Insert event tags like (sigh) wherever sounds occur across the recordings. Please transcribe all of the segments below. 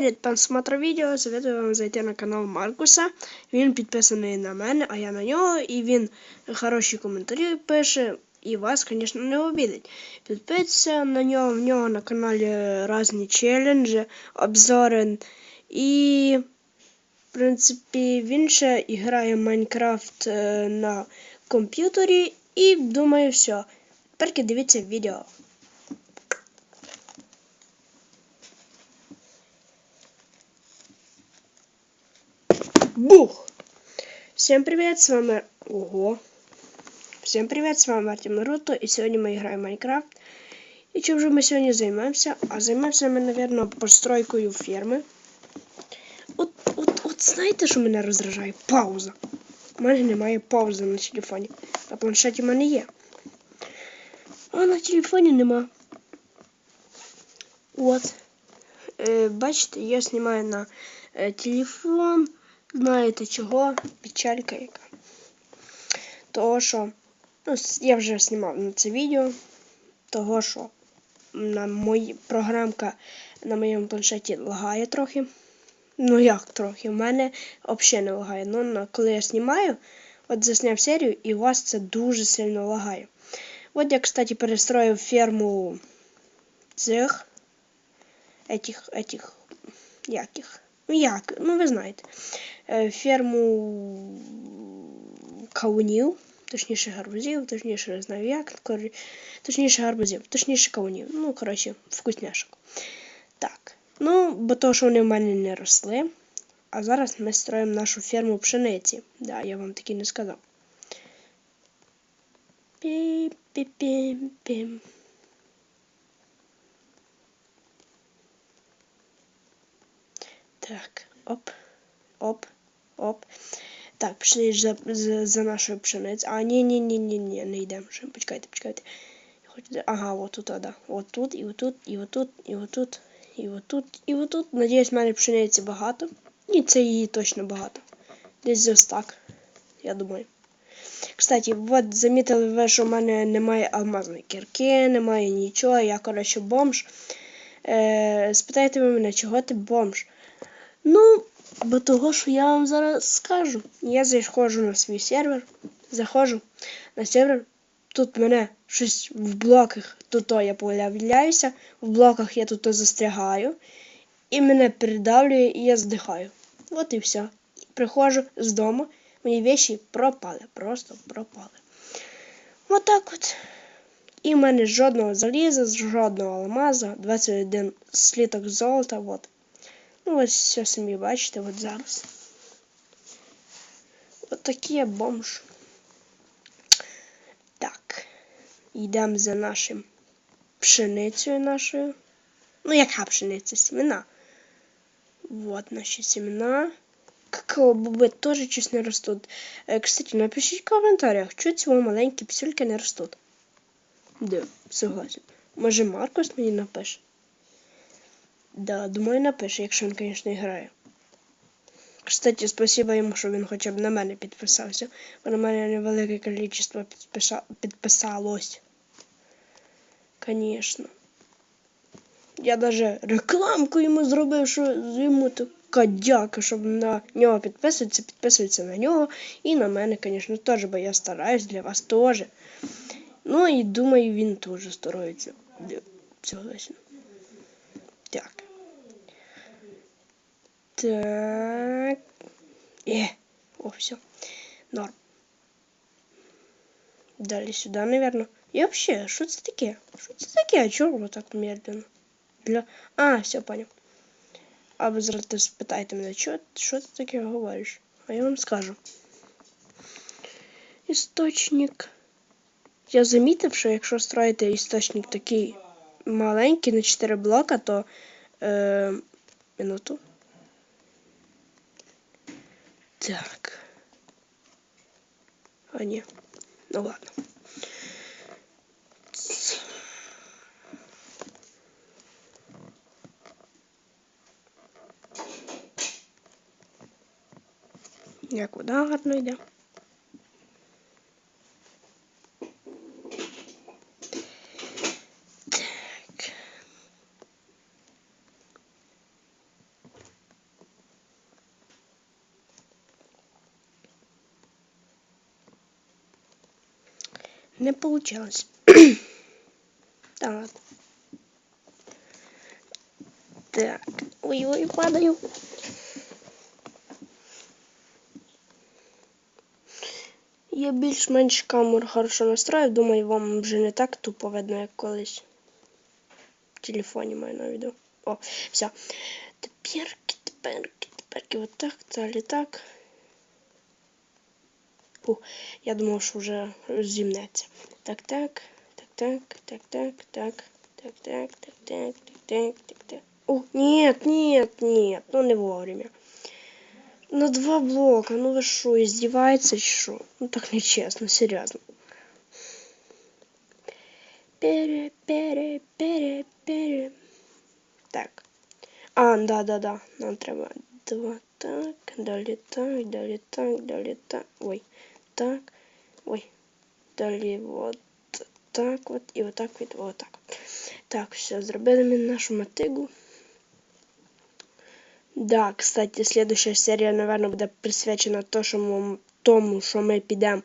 Перед просмотром відео советую вам зайти на канал Маркуса. Він підписаний на мене, а я на нього. І він хороші коментарі пише. І вас, звісно, не обідить. Підписуйтесь на нього, в нього на каналі різні челенджі, обзори. І, в принципі, він ще грає Майнкрафт е, на комп'ютері. І думаю, все. Тепер дивіться відео. Бух! Всем привет, с вами... Ого! Всем привет, с вами Артем Наруто, и сегодня мы играем в Майнкрафт. И чем же мы сегодня занимаемся? А занимаемся мы, наверное, постройкою ферми. От, от, от знаєте, що мене роздражає? Пауза. У мене немає паузи на телефоні. На планшеті в мене є. А на телефоні нема. От. Е, бачите, я знімаю на е, телефон. Знаєте чого? Печалька яка. Того що, ну, я вже знімав на це відео. Того що на моїй програмка на моєму планшеті лагає трохи. Ну як трохи? У мене взагалі не лагає. Ну, коли я знімаю, от засняв серію, і у вас це дуже сильно лагає. От я, кстати, перестроїв ферму цих этих, этих, яких. Ну як? Ну ви знаєте. Е, ферму кавунів, точніше гарбузів, точніше не знаю як, точніше гарбузів, точніше кавунів. Ну, коротше, вкусняшок. Так. Ну, бо то, що вони в мене не росли. А зараз ми строїмо нашу ферму пшениці. Да, я вам таки не сказав. Пі-пі-пім-пім. Так, оп, оп, оп. Так, пішли за за, за нашою пшеницею. А, ні, ні, ні, ні, ні, не йдемо. Почекайте, почекайте. Ага, от тут, да. От і отут, і отут, і отут, і отут, і отут. Надіюсь, в мене пшениці багато. І це її точно багато. Десь ось так, я думаю. Кстати, от замітили ви, що в мене немає алмазної кірки, немає нічого, я, коротше, бомж. Е, Спитайте ви мене, чого ти бомж? Ну, бо того, що я вам зараз скажу. Я заходжу на свій сервер, заходжу на сервер. Тут мене щось в блоках, тут я появляюся, в блоках я тут застрягаю, і мене передавлює, і я здихаю. От і все. Приходжу з дому, мої вещі пропали, просто пропали. Отак от. І в мене жодного заліза, жодного алмаза, 21 сліток золота. от. Ну, ось все самі бачите, от зараз. От такий я бомж. Так. Йдемо за нашим пшеницею нашою. Ну, яка пшениця? Семена. Вот наші семена. Какао-боби теж щось не ростуть. Э, кстати, напишіть в коментарях, чого ці маленькі псюльки не ростуть. Да, согласен. Може Маркус мені напише? Да, думаю, напише, якщо він, звісно, грає. Кстати, спасибо йому, що він хоча б на мене підписався. Бо на мене невелике кількість підписа... підписалось. Звісно. Я даже рекламку йому зробив, що йому така дяка, щоб на нього підписуватися, підписується на нього. І на мене, звісно, теж, бо я стараюсь для вас теж. Ну і думаю, він теж старається. Согласен. Так. Так. Э, о, все. Норм. Далі сюди, наверное. И вообще, что это такие? Что это такие? А чого вот так медленно? Для... А, все, понял. А ви зараз спитаєте мене, що, що ти таке говориш? А я вам скажу. Істочник. Я замітив, що якщо строїти істочник такий маленький на 4 блока, то е, минуту. Так. А ні. Ну ладно. Як вода гарно йде. Не получилось. (clears throat) Так. Так. Ой-ой, падаю. Я більш-менш камеру хорошо настроїв, думаю, вам вже не так тупо видно, як колись. В телефоні маю на відео. О, все. Теперки, теперки, теперки, вот так, далі так. Фу, я думав, що вже зімнеться. Так, так, так, так, так, так, так, так, так, так, так, так, так, так, так. О, нет, нет, нет, ну не вовремя. На два блока, ну ви що, издеваетесь, чи що? Ну так нечесно, серйозно. Пере, пере, пере, пере. Так. А, да, да, да. Нам треба два так, далі так, далі так, далі так. Ой, Так. Ой. Далі вот так от і отак от, отак. Так, все, зробили ми нашу мотигу. Да, кстати, следующая серія, наверное, буде присвячена тому, що ми підемо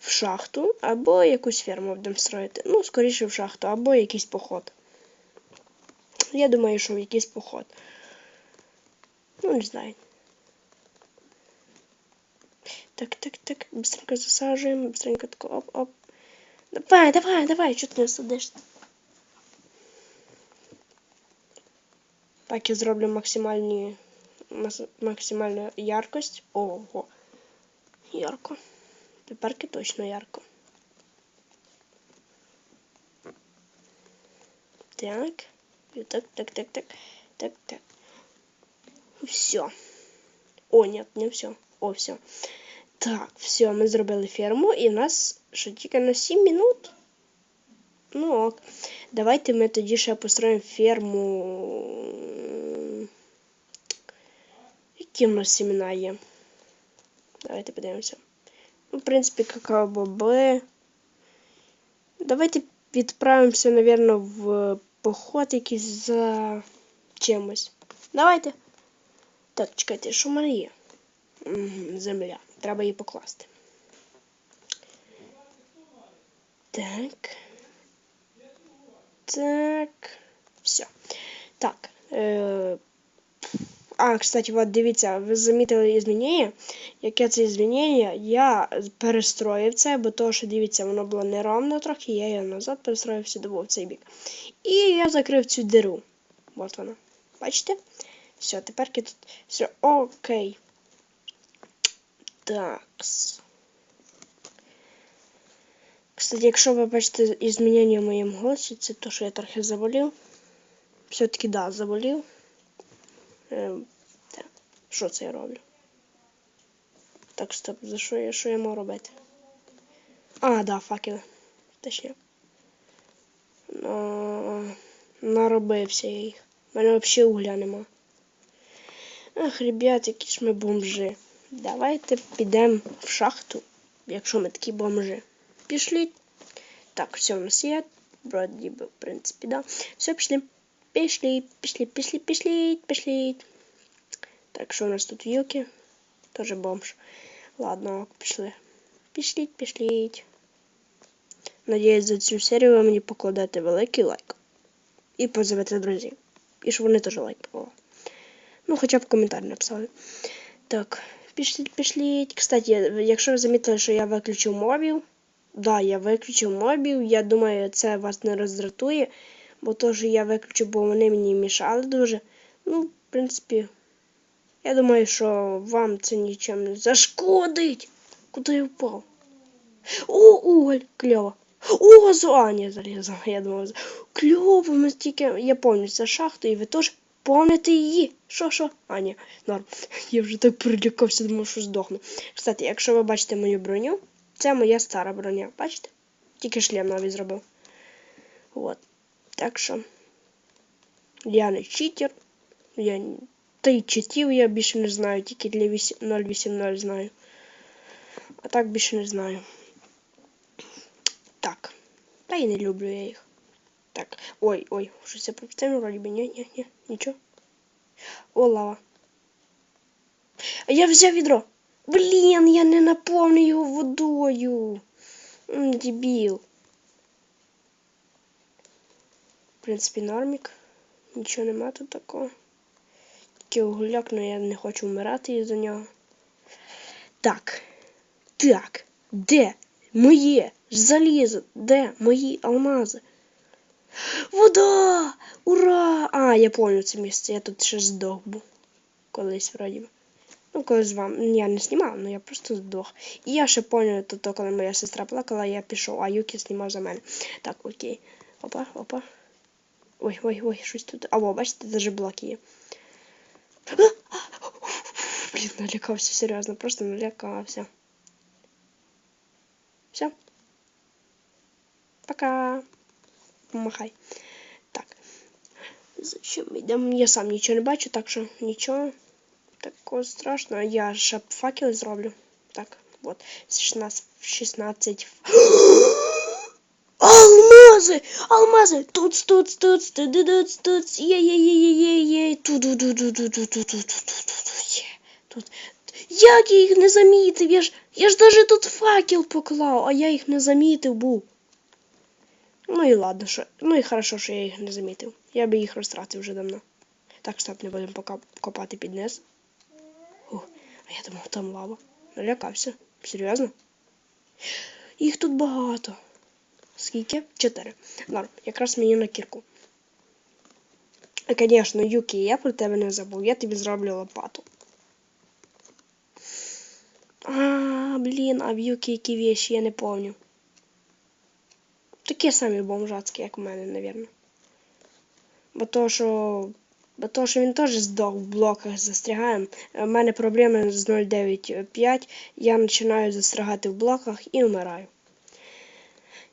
в шахту, або якусь ферму будемо строїти. Ну, скоріше в шахту, або якийсь поход. Я думаю, що в якийсь поход. Ну, не знаю. Так, так, так, быстренько засажуємо, быстренько тако оп-оп. Давай, давай, давай, що ти не сидиш? Так, я зроблю максимальні, мас- максимальну яркость. Ого. Ярко. Теперки точно ярко. Так. І так, так, так, так. Так, так. Все. О, нет, не все. О, все. Так, все, ми зробили ферму, і в нас що тільки на 7 минут. Ну ок. Давайте ми тоді ще построїмо ферму. Які в нас семена є? Давайте подивимося. Ну, в принципі, какао-боби. Давайте відправимося, напевно, в поход якийсь за чимось. Давайте. Так, чекайте, що в мене є? Земля. Треба її покласти. Так. Так. Все. Так. Е... А, кстати, вот дивіться, ви замітили змінення. Яке це змінення? Я перестроїв це, бо то, що дивіться, воно було неровно трохи, я його назад перестроїв сюди в цей бік. І я закрив цю диру. Вот вона. Бачите? Все, тепер тут все окей. Такс. Кстати, якщо ви бачите змінення в моєму голосі, це то, що я трохи заболів. Все-таки да, заболів. Ем, так. Що це я роблю? Так, стоп, за що я що я мав робити? А, да, факели. Точняк. На... Наробився я їх. У мене взагалі угля нема. Ах, ребят, які ж ми бомжи. Давайте підемо в шахту, якщо ми такі бомжи. Пішліть. Так, все у нас є. Вроді би, в принципі, да. Все, пішли. Пішли, пішли, пішли, пішли, пішли. Так, що у нас тут вілки? Тоже бомж. Ладно, пішли. Пішліть, пішліть. Надіюсь, за цю серію ви мені покладете великий лайк. І позовете друзів. І щоб вони теж лайк поклали. Ну, хоча б коментар написали. Так, пішліть, пішліть. Кстати, якщо ви замітили, що я виключив мобів. Да, я виключив мобів. Я думаю, це вас не роздратує. Бо то, що я виключив, бо вони мені мішали дуже. Ну, в принципі, я думаю, що вам це нічим не зашкодить. Куди я впав? О, уголь, кльово. О, зо- а, ні. Я думав, кльово, ми тільки, я пам'ятаю, це шахту, і ви теж помните її. Що, що? А, ні, норм. Я вже так перелякався, думав, що здохну. Кстати, якщо ви бачите мою броню, це моя стара броня, бачите? Тільки шлем новий зробив. От. Так що. Я не читер. Я... Та й читів я більше не знаю, тільки для 0.8.0 знаю. А так більше не знаю. Так. Та й не люблю я їх. Так, ой, ой, уже я пропустив вроді би, Ні-не-не, нічого. О, лава. А я взяв відро. Блін, я не наповню його водою. М, Дебіл. В принципі, нормик. Нічого нема тут такого. Тільки огуляк, но я не хочу вмирати із-за нього. Так. Так. Де моє залізо? Де мої алмази? Вода! Ура! А, я пам'ятаю це місце. Я тут ще здох був. Колись вроді. Ну, коли з вами. Я не знімав, але я просто здох. І я ще пам'ятаю, то, коли моя сестра плакала, я пішов, а Юкі знімав за мене. Так, окей. Опа, опа. Ой, ой, ой, щось тут. Або, бачите, даже блоки є. Блін, налякався, серйозно, просто налякався. Все. Пока. Помахай. Так. Зачем? Я сам нічого не бачу, так що нічого такого страшного. Я ще факел зроблю. Так, от. 16. 16. Алмази! Алмази! Тут, тут, тут, тут, тут, тут, є, є, є, є, є, є, тут, тут, тут, тут, тут, тут, тут, тут, тут, є. Як я їх не замітив? Я ж, я ж даже тут факел поклав, а я їх не замітив був. Ну і ладно, що. Ну і хорошо, що я їх не замітив. Я би їх розтратив вже давно. Так, стоп, не будемо пока копати під низ. Ух, а я думав, там лава. Налякався. Серйозно? Їх тут багато. Скільки? Чотири. Норм, якраз мені на кірку. Звісно, Юкі, я про тебе не забув. Я тобі зроблю лопату. А, блін, а в Юкі які вещі, я не помню. Такі самі бомжацькі, як у мене, напевно. Бо то, що. Бо то, що він теж здох в блоках застрягає. У мене проблеми з 0.9.5. Я починаю застрягати в блоках і вмираю.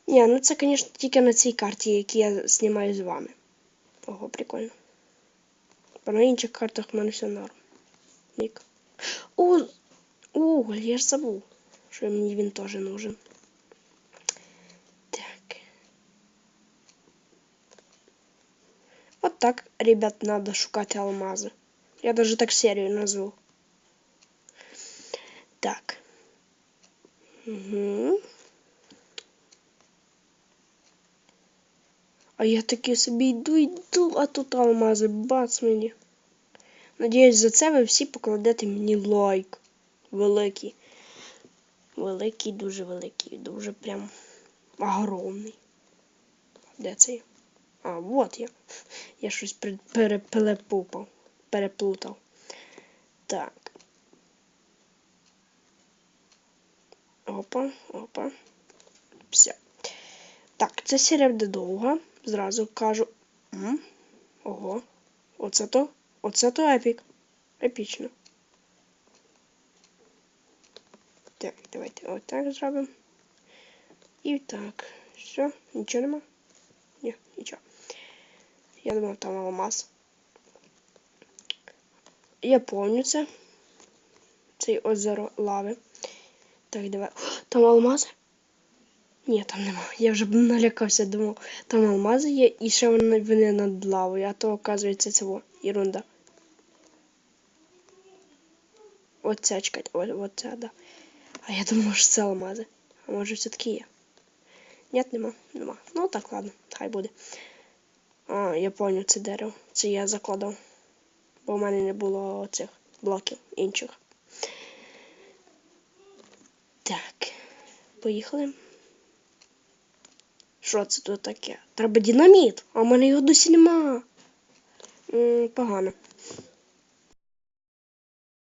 Ні, ну це, звісно, тільки на цій карті, які я знімаю з вами. Ого, прикольно. Бо на інших картах в мене все норм. Нік. Уголь, я ж забув, що мені він теж нужен. От так, ребят, надо шукати алмази. Я даже так серію назву. Так. Угу. А я таки собі йду, йду, а тут алмази, бац мені. Надіюсь, за це ви всі покладете мені лайк. Великий. Великий, дуже великий, дуже прям огромний. Де це я? А, вот я. Я щось переплепупав. Переплутав. Так. Опа, опа. Все. Так, це серія буде довга. Зразу кажу. М? Ого. Оце то. Оце то епік. Епічно. Так, давайте отак зробимо. І так. Все, нічого нема? Ні, нічого. Я думав, там алмаз. Я помню це. Цей озеро лави. Так, давай. Там алмази? Ні, там нема. Я вже налякався, думав, там алмази є і ще вони, вони над лавою, а то, оказується, це ерунда. Оце, чекайте, о, оце, да. А я думав, що це алмази. А може все-таки є. Ні, нема, нема. Ну так, ладно, хай буде. А, я поняв це дерево. Це я закладав. Бо в мене не було цих блоків інших. Так, поїхали. Що це тут таке? Треба динаміт, а в мене його досі нема. М, погано.